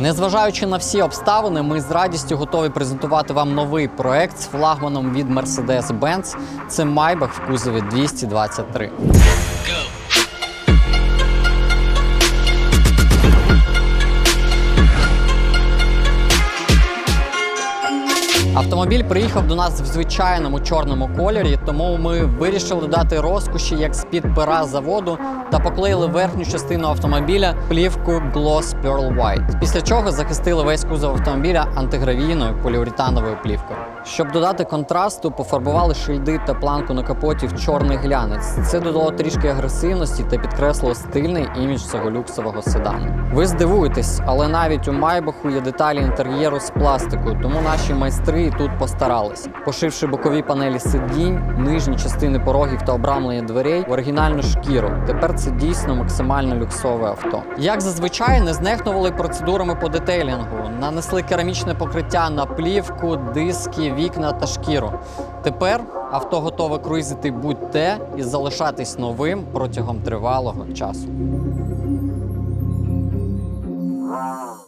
Незважаючи на всі обставини, ми з радістю готові презентувати вам новий проект з флагманом від Mercedes-Benz. Це Maybach в кузові 223. Автомобіль приїхав до нас в звичайному чорному кольорі, тому ми вирішили дати розкоші як з-під пера заводу та поклеїли верхню частину автомобіля плівку Gloss Pearl White. Після чого захистили весь кузов автомобіля антигравійною поліуретановою плівкою. Щоб додати контрасту, пофарбували шильди та планку на капоті в чорний глянець. Це додало трішки агресивності та підкреслило стильний імідж цього люксового седану. Ви здивуєтесь, але навіть у Майбаху є деталі інтер'єру з пластику, тому наші майстри тут постарались, пошивши бокові панелі сидінь, нижні частини порогів та обрамлення дверей в оригінальну шкіру. Тепер це дійсно максимально люксове авто. Як зазвичай, не знехнували процедурами по детейлінгу, нанесли керамічне покриття на плівку, диски, вікна та шкіру. Тепер авто готове круїзити будь-де і залишатись новим протягом тривалого часу.